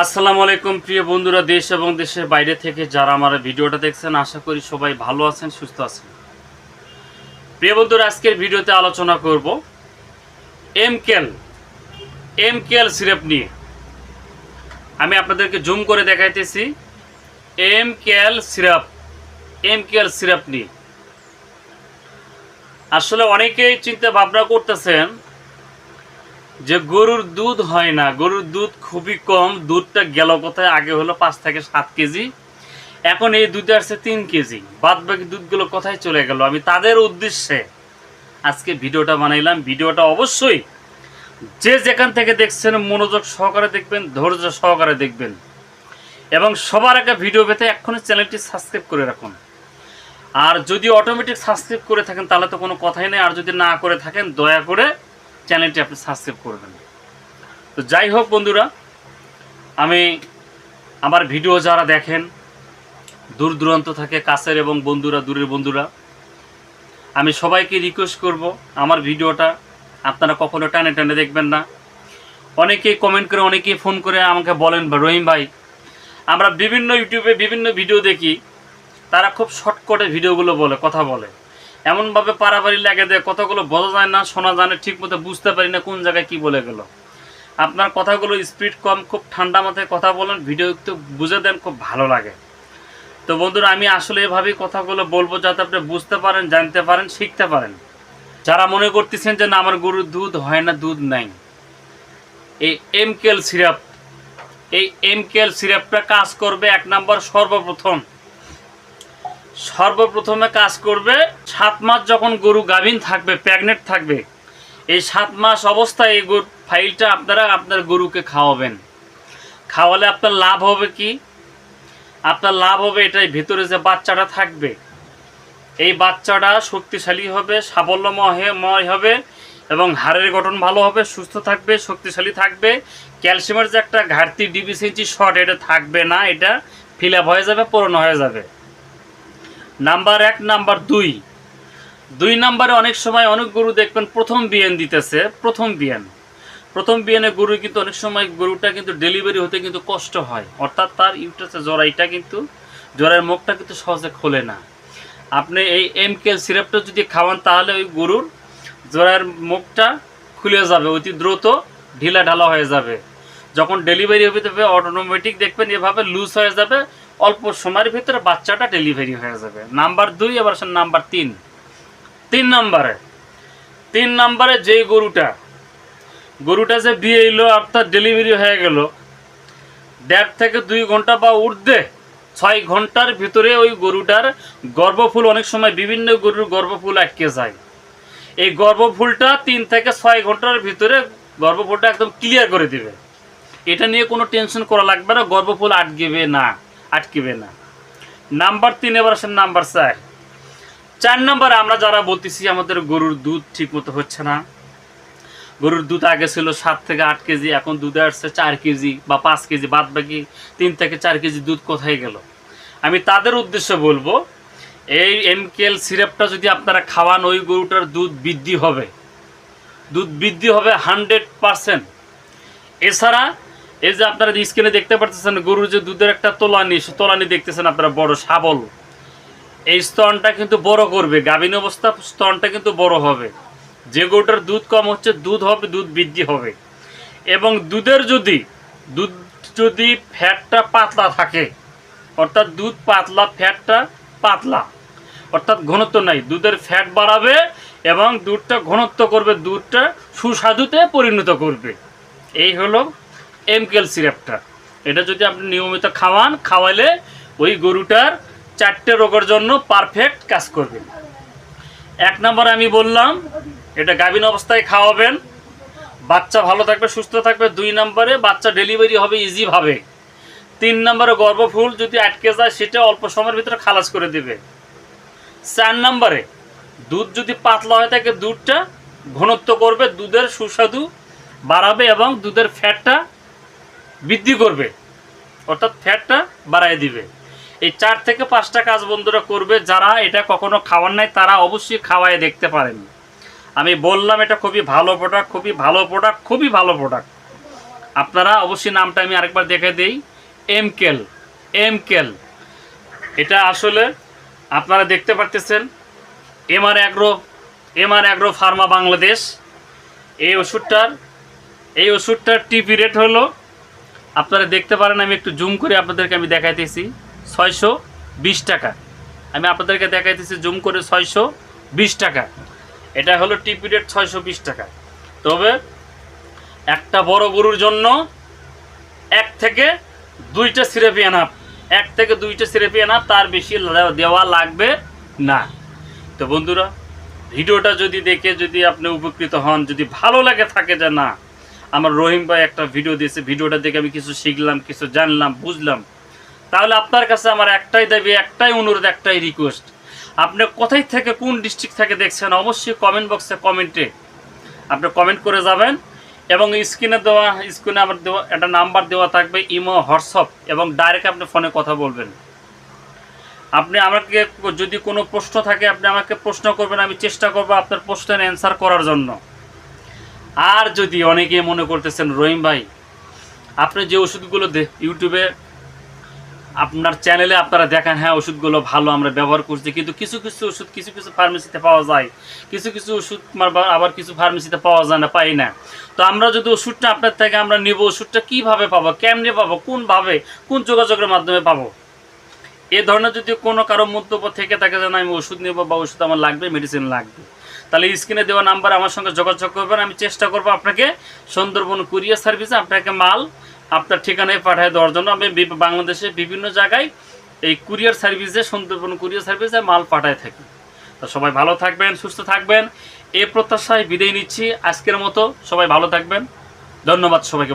আসসালামু আলাইকুম, প্রিয় বন্ধুরা, দেশ এবং দেশের বাইরে থেকে যারা আমার ভিডিওটা দেখছেন, আশা করি সবাই ভালো আছেন, সুস্থ আছেন। প্রিয় বন্ধুরা, আজকের ভিডিওতে আলোচনা করব এমকেল এমকেল সিরাপ নিয়ে। আমি আপনাদেরকে জুম করে দেখাইতেছি এমকেল সিরাপ এমকেল সিরাপ নিয়ে। আসলে অনেকেই চিন্তা ভাবনা করতেছেন যে গরুর দুধ হয় না, গরুর দুধ খুবই কম, দুধটা গেল কোথায়? আগে হলো পাঁচ থেকে সাত কেজি, এখন এই দুধে আসছে তিন কেজি। বাদ বাকি দুধগুলো কোথায় চলে গেল? আমি তাদের উদ্দেশ্যে আজকে ভিডিওটা বানাইলাম। ভিডিওটা অবশ্যই যে যেখান থেকে দেখছেন, মনোযোগ সহকারে দেখবেন, ধৈর্য সহকারে দেখবেন। এবং সবার আগে ভিডিও পেতে এক্ষুনি চ্যানেলটি সাবস্ক্রাইব করে রাখুন। আর যদি অটোমেটিক সাবস্ক্রাইব করে থাকেন, তাহলে তো কোনো কথাই নেই। আর যদি না করে থাকেন, দয়া করে চ্যানেলটি আপনি সাবস্ক্রাইব করবেন। তো যাই হোক বন্ধুরা, আমি আমার ভিডিও যারা দেখেন, দূর দূরান্ত থাকে কাছের এবং বন্ধুরা, দূরের বন্ধুরা, আমি সবাইকে রিকোয়েস্ট করব আমার ভিডিওটা আপনারা কখনো টানে টানে দেখবেন না। অনেকেই কমেন্ট করে, অনেকেই ফোন করে আমাকে বলেন রহিম ভাই, আমরা বিভিন্ন ইউটিউবে বিভিন্ন ভিডিও দেখি, তারা খুব শর্টকটে ভিডিওগুলো বলে, কথা বলে। এমনভাবে পারাপারি লাগে দেয় কথাগুলো বোঝা যায় না, শোনা যায় না ঠিক মতো বুঝতে পারি না কোন জায়গায় কি বলে গেল। আপনার কথাগুলো স্পিড কম, খুব ঠান্ডা মাথায় কথা বলেন ভিডিও একটু বুঝে দেন, খুব ভালো লাগে। তো বন্ধুরা, আমি আসলে এভাবেই কথাগুলো বলব যাতে আপনি বুঝতে পারেন, জানতে পারেন, শিখতে পারেন। যারা মনে করতেছেন যে না, আমার গরুর দুধ হয় না, দুধ নাই। এই এমকেল সিরাপ এই এমকেল সিরাপটা কাজ করবে এক নাম্বার সর্বপ্রথম। সর্বপ্রথমে কাজ করবে সাত মাস যখন গরু গাভিন থাকবে প্রেগনেন্ট থাকবে, এই সাত মাস অবস্থায় এই গরু ফাইলটা আপনারা আপনার গরুকে খাওয়াবেন। খাওয়ালে আপনার লাভ হবে কি? আপনার লাভ হবে এটাই, ভেতরে যে বাচ্চাটা থাকবে। এই বাচ্চাটা শক্তিশালী হবে, সাফল্যময় হবে এবং হাড়ের গঠন ভালো হবে, সুস্থ থাকবে, শক্তিশালী থাকবে। ক্যালসিয়ামের যে একটা ঘাটতি, ডিফিসিয়েন্সি শর্ট, এটা থাকবে না, এটা ফিল হয়ে যাবে, পূরণ হয়ে যাবে। নাম্বার এক, নাম্বার দুই। দুই নাম্বারে অনেক সময় অনেক গরু দেখবেন প্রথম বিয়ান দিতেছে, প্রথম বিয়ান প্রথম বিয়ানে গরু কিন্তু অনেক সময় গরুটা কিন্তু ডেলিভারি হতে কিন্তু কষ্ট হয়। অর্থাৎ তার ইউটাসে জরাইটা কিন্তু জরায়ের মুখটা কিন্তু সহজে খোলে না। আপনি এই এমকেল সিরাপটা যদি খাওয়ান, তাহলে ওই গরুর জরায়ের মুখটা খুলে যাবে, অতি দ্রুত ঢিলা ঢালা হয়ে যাবে। যখন ডেলিভারি হবে তবে অটোমেটিক দেখবেন এভাবে লুজ হয়ে যাবে অল্প সময়ের ভিতরে বাচ্চাটা ডেলিভারি হয়ে যাবে। নাম্বার দুই আবার নাম্বার তিন। তিন নাম্বারে। তিন নাম্বারে যেই গরুটা গরুটা যে বিয়ে এলো অর্থাৎ ডেলিভারি হয়ে গেল, দেড় থেকে দুই ঘণ্টা বা ঊর্ধ্বে ছয় ঘণ্টার ভিতরে ওই গরুটার গর্ভফুল, অনেক সময় বিভিন্ন গরুর গর্ভফুল আটকে যায়। এই গর্ভফুলটা তিন থেকে ছয় ঘণ্টার ভিতরে গর্ভফুলটা একদম ক্লিয়ার করে দিবে। এটা নিয়ে কোনো টেনশন করা লাগবে না, গর্ভফুল আটকেবে না। আটকেবে না। নাম্বার তিন এবার আসেন নাম্বার চার। চার নাম্বার আমরা যারা বলতেছি, আমাদের গরুর দুধ ঠিক মতো হচ্ছে না। গরুর দুধ আগে ছিল সাত থেকে আট কেজি, এখন দুধে আসছে চার কেজি বা পাঁচ কেজি। বাদ বাকি তিন থেকে চার কেজি দুধ কোথায় গেল? আমি তাদের উদ্দেশ্যে বলব, এই এমকেল সিরাপটা যদি আপনারা খাওয়ান, ওই গরুটার দুধ বৃদ্ধি হবে। দুধ বৃদ্ধি হবে হান্ড্রেড পারসেন্ট। এছাড়া এই যে আপনারা স্ক্রিনে দেখতে পাচ্ছেন গরুর যে দুধের একটা তোলানি তোলানি দেখতেছেন আপনারা, বড় শাবল এই স্তনটা কিন্তু বড় করবে গাভীন অবস্থা স্তনটা কিন্তু বড় হবে। যে গরুটার দুধ কম হচ্ছে, দুধ হবে, দুধ বৃদ্ধি হবে। এবং দুধের যদি, দুধ যদি ফ্যাটটা পাতলা থাকে, অর্থাৎ দুধ পাতলা, ফ্যাটটা পাতলা, অর্থাৎ ঘনত্ব নাই, দুধের ফ্যাট বাড়াবে এবং দুধটা ঘনত্ব করবে, দুধটা সুস্বাদুতে পরিণত করবে। এই হলো এমকেল সিরাপটা এটা যদি আপনি নিয়মিত খাওয়ান খাওয়ালে ওই গরুটার চারটে রোগের জন্য পারফেক্ট কাজ করবে। এক নম্বরে আমি বললাম, এটা গাভীন অবস্থায় খাওয়াবেন, বাচ্চা ভালো থাকবে, সুস্থ থাকবে। দুই নম্বরে বাচ্চা ডেলিভারি হবে ইজিভাবে তিন নম্বরে গর্ভফুল যদি আটকে যায়, সেটা অল্প সময়ের ভিতরে খালাস করে দেবে। চার নম্বরে দুধ যদি পাতলা হয়ে থাকে, দুধটা ঘনত্ব করবে, দুধের সুস্বাদু বাড়াবে এবং দুধের ফ্যাটটা বৃদ্ধি করবে। অর্থাৎ ফ্যাটটা বাড়ায় দিবে। এই চার থেকে পাঁচটা কাজ বন্ধুরা করবে। যারা এটা কখনো খাওয়ার নাই, তারা অবশ্যই খাওয়ায় দেখতে পারেন। আমি বললাম, এটা খুবই ভালো প্রোডাক্ট খুবই ভালো প্রোডাক্ট খুবই ভালো প্রোডাক্ট আপনারা অবশ্যই নামটা আমি আরেকবার দেখে দিই। এম কেল এম কেল এটা আসলে আপনারা দেখতে পারতেছেন MR agro MR agro pharma Bangladesh এই ওষুধটার এই ওষুধটার টিপি রেট হলো আপনারা দেখতে পারেন, আমি একটু জুম করে আপনাদেরকে আমি দেখাইতেছি। ছয়শো বিশ টাকা। আমি আপনাদেরকে দেখাইতেছি জুম করে ছয়শো বিশ টাকা। এটা হলো টিপি রেট ছয়শো বিশ টাকা। তবে একটা বড় গরুর জন্য এক থেকে দুইটা সিরেপি আনাপ। এক থেকে দুইটা সিরেপি আনাপ, তার বেশি দেওয়া লাগবে না। তো বন্ধুরা, ভিডিওটা যদি দেখে যদি আপনি উপকৃত হন, যদি ভালো লাগে থাকে যে না আমার রহিম ভাই একটা ভিডিও দিয়েছে। ভিডিওটা দেখে আমি কিছু শিখলাম, কিছু জানলাম, বুঝলাম। তাহলে আপনার কাছে আমার একটাই দাবি, একটাই অনুরোধ, একটাই রিকোয়েস্ট আপনি কোথায় থেকে, কোন ডিস্ট্রিক্ট থেকে দেখছেন, অবশ্যই কমেন্ট বক্সে কমেন্টে আপনি কমেন্ট করে যাবেন এবং স্ক্রিনে দেওয়া স্ক্রিনে আমার দেওয়া, একটা নাম্বার দেওয়া থাকবে, ইমো, হোয়াটসঅ্যাপ এবং ডাইরেক্ট আপনি ফোনে কথা বলবেন। আপনি আমাকে যদি কোনো প্রশ্ন থাকে, আপনি আমাকে প্রশ্ন করবেন, আমি চেষ্টা করব আপনার প্রশ্নের অ্যান্সার করার জন্য। আর যদি অনেকে মনে করতেছেন, রহিম ভাই, আপনি যে ওষুধগুলো ইউটিউবে আপনার চ্যানেলে আপনারা দেখেন হ্যাঁ ওষুধগুলো ভালো আমরা ব্যবহার করছি, কিন্তু কিছু কিছু ওষুধ কিছু কিছু ফার্মেসিতে পাওয়া যায়। কিছু কিছু ওষুধ আবার কিছু ফার্মেসিতে পাওয়া যায় না, পাই না। তো আমরা যদি ওষুধটা আপনার থেকে আমরা নেব, ওষুধটা কীভাবে পাবো, কেমনে পাবো, কোনভাবে, কোন যোগাযোগের মাধ্যমে পাবো? এ ধরনের যদি কোনো কারও মন্তব্য থেকে থাকে যে, না, আমি ওষুধ নেব বা ওষুধ আমার লাগবে মেডিসিন লাগবে। তাহলে স্ক্রিনে দেওয়া নাম্বার আমার সঙ্গে যোগাযোগ করবেন, আমি চেষ্টা করব আপনাকে সুন্দরবন কুরিয়ার সার্ভিসে আপনাকে মাল আপনার ঠিকানায় পাঠিয়ে দেওয়ার জন্য। আমি বাংলাদেশে বিভিন্ন জায়গায় এই কুরিয়ার সার্ভিসে, সুন্দরবন কুরিয়ার সার্ভিসে মাল পাঠায় থাকি। তো সবাই ভালো থাকবেন, সুস্থ থাকবেন। এ প্রত্যাশায় বিদায় নিচ্ছি। আজকের মতো সবাই ভালো থাকবেন। ধন্যবাদ সবাইকে।